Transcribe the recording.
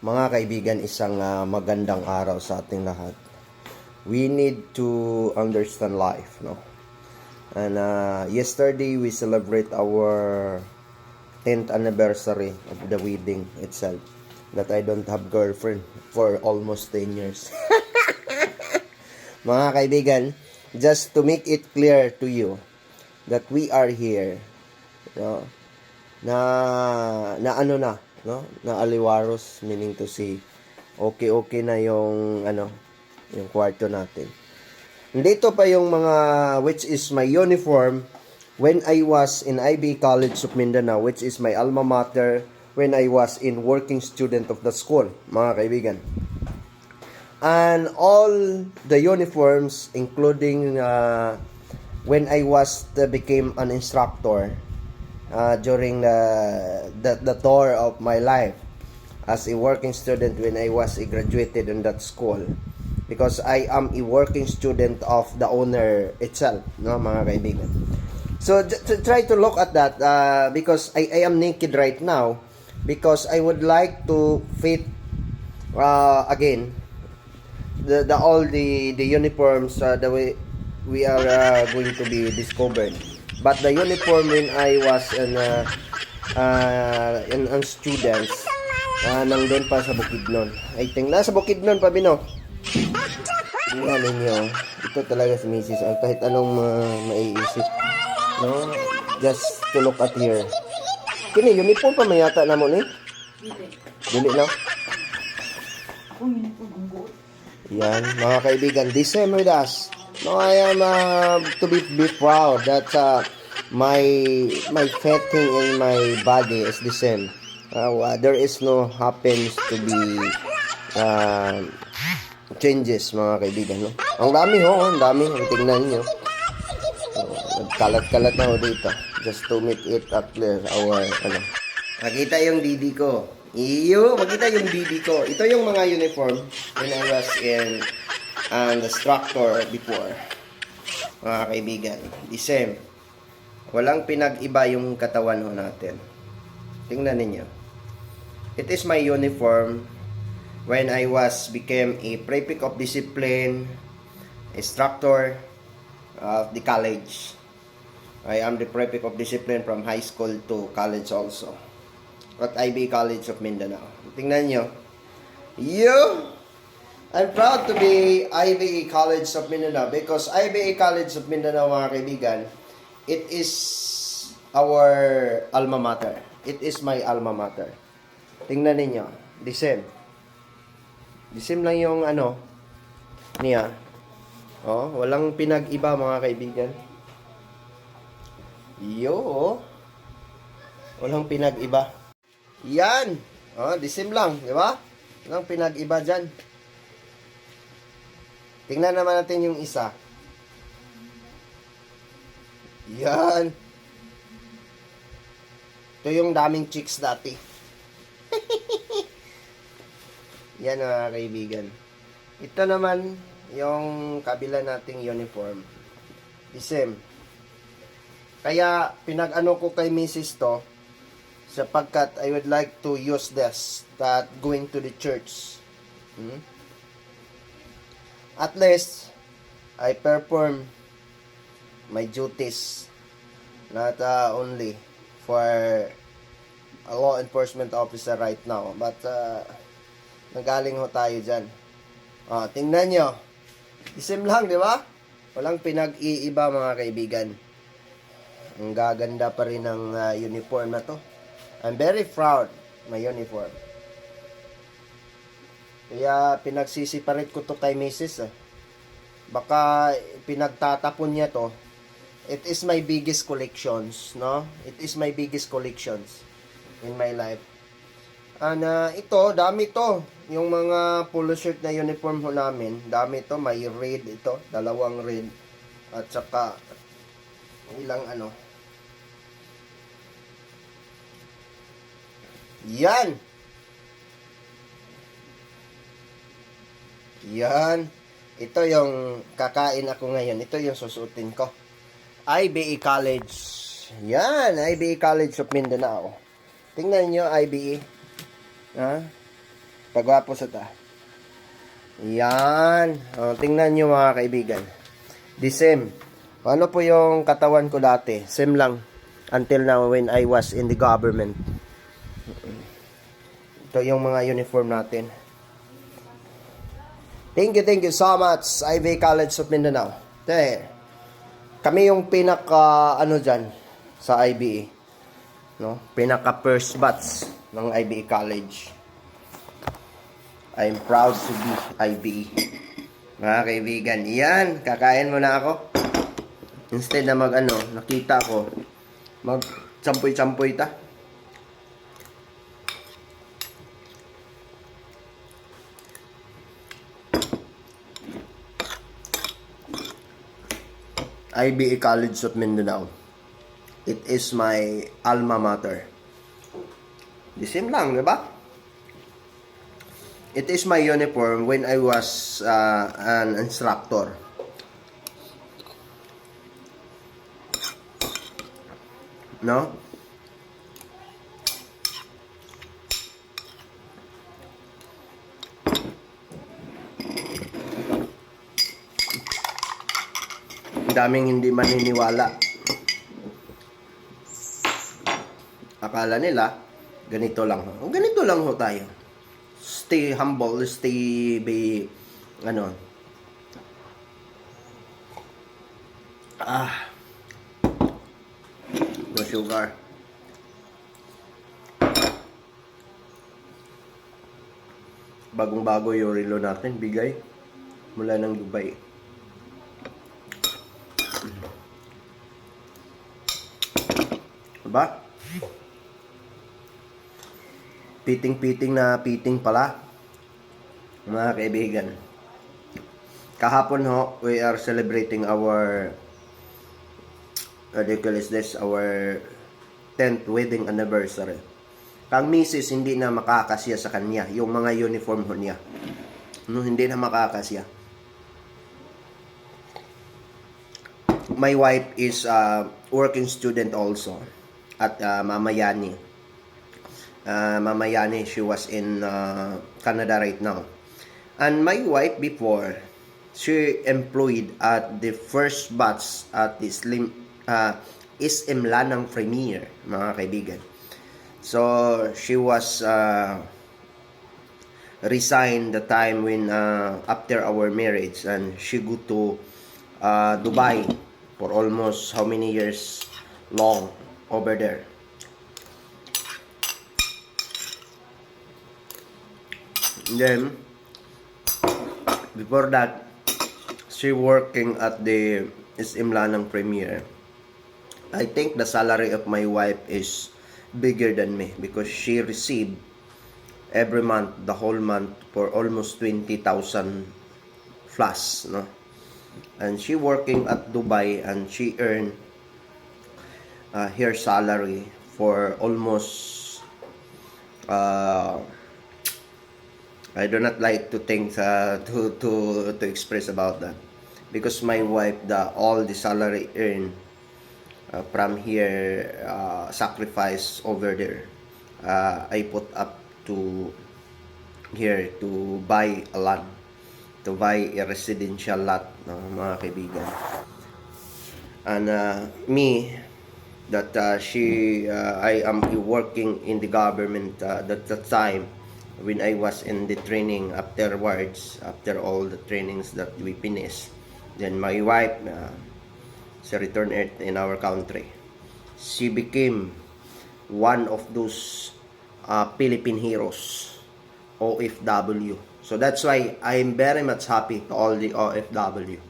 Mga kaibigan, isang ah, magandang araw sa ating lahat. We need to understand life, no? And uh, yesterday we celebrate our 10th anniversary of the wedding itself. That I don't have girlfriend for almost 10 years. Mga kaibigan, just to make it clear to you that we are here, no? na na ano na no? Na aliwaros meaning to say okay okay na yung ano yung kwarto natin. Dito pa yung mga which is my uniform when I was in IB College of Mindanao which is my alma mater when I was in working student of the school mga kaibigan. And all the uniforms including uh, when I was uh, became an instructor uh, during the, the the tour of my life as a working student when I was a graduated in that school. Because I am a working student of the owner itself no mga kaibigan. So to try to look at that uh, because I, I am naked right now because I would like to fit uh, again the, the all the the uniforms uh, the way we are uh, going to be discovered but the uniform when I was in uh, uh, in ang students uh, nandun pa sa Bukidnon. I think nasa Bukidnon pa Bino? Tingnan ninyo. Ito talaga si Mrs. Ang kahit anong uh, maiisip no? Just to look at here. Kini uniform pa mayata na mo ni? Dili na Yan, mga kaibigan, with us. No, I am uh, to be, be proud that uh, my my fitting in my body is the same. Uh, there is no happens to be uh, changes, mga kaibigan. No? Ang dami ho, ang dami. Tingnan nyo. So, nagkalat-kalat na ho dito. Just to make it up clear our, ano. Nakita yung didi ko. Iyo, makita yung didi ko. Ito yung mga uniform when I was in an instructor before. Mga kaibigan, the same. Walang pinag-iba yung katawan natin. Tingnan ninyo. It is my uniform when I was became a prefect of discipline, instructor of the college. I am the prefect of discipline from high school to college also at IB College of Mindanao. Tingnan nyo. You! I'm proud to be IBA College of Mindanao because IBA College of Mindanao, mga kaibigan, it is our alma mater. It is my alma mater. Tingnan ninyo. The same. The same lang yung ano niya. Oh, walang pinag-iba mga kaibigan. Yo. Walang pinag-iba. Yan. Oh, the same lang, di ba? Walang pinag-iba dyan. Tingnan naman natin yung isa. Yan. Ito yung daming chicks dati. Yan mga kaibigan. Ito naman yung kabila nating uniform. The same. Kaya pinag-ano ko kay Mrs. to sapagkat I would like to use this that going to the church. Hmm? At least I perform my duties not uh, only for a law enforcement officer right now but uh, nagaling ho tayo dyan. Ah, tingnan nyo. Isim lang, di ba? Walang pinag-iiba mga kaibigan. Ang gaganda pa rin ng uh, uniform na to. I'm very proud my uniform. Kaya pinagsisiparit ko to kay Mrs. Eh. Baka pinagtatapon niya to. It is my biggest collections, no? It is my biggest collections in my life. And uh, ito, dami to. Yung mga polo shirt na uniform ho namin, dami to. May red ito, dalawang red. At saka, ilang ano. Yan. Yan. Ito yung kakain ako ngayon. Ito yung susutin ko. IBE College. Yan, IBE College of Mindanao. Tingnan nyo, IBE. Ha? Pagwapo sa ta. Yan. O, tingnan nyo mga kaibigan. The same. Ano po yung katawan ko dati? Same lang. Until now when I was in the government. Ito yung mga uniform natin. Thank you, thank you so much, Ivy College of Mindanao. There. Kami yung pinaka, ano dyan, sa IBE. No? Pinaka first batch ng IBE College. I'm proud to be IBE. Mga kaibigan, yan, kakain muna ako. Instead na mag ano, nakita ko, mag champoy-champoy ta. IBE College of Mindanao. It is my alma mater. The same lang, di ba? It is my uniform when I was uh, an instructor. No? Daming hindi maniniwala. Akala nila, ganito lang. ho. Ganito lang ho tayo. Stay humble, stay be, ano, ah, no sugar. Bagong-bago yung relo natin, bigay mula ng Dubai. Diba? Piting-piting na piting pala. Mga kaibigan. Kahapon ho, we are celebrating our what do this, our 10th wedding anniversary. Kang misis hindi na makakasya sa kanya, yung mga uniform ho niya. No, hindi na makakasya. My wife is a working student also at uh, Mamayani. Uh, Mamayani, she was in uh, Canada right now. And my wife before, she employed at the first batch at the Slim uh, SM Lanang Premier, mga kaibigan. So, she was uh, resigned the time when uh, after our marriage and she go to uh, Dubai for almost how many years long over there. Then, before that, she working at the SM Lanang Premier. I think the salary of my wife is bigger than me because she received every month, the whole month, for almost 20,000 plus, no? And she working at Dubai and she earned uh, her salary for almost uh, I do not like to think uh, to to to express about that. Because my wife the all the salary earned uh, from here uh, sacrifice over there. Uh, I put up to here to buy a land to buy a residential lot no, mga kaibigan. And uh, me that uh, she uh, I am working in the government uh, at the time when I was in the training afterwards after all the trainings that we finished. Then my wife uh, she returned earth in our country. She became one of those uh, Philippine heroes OFW so that's why I'm very much happy to all the OFW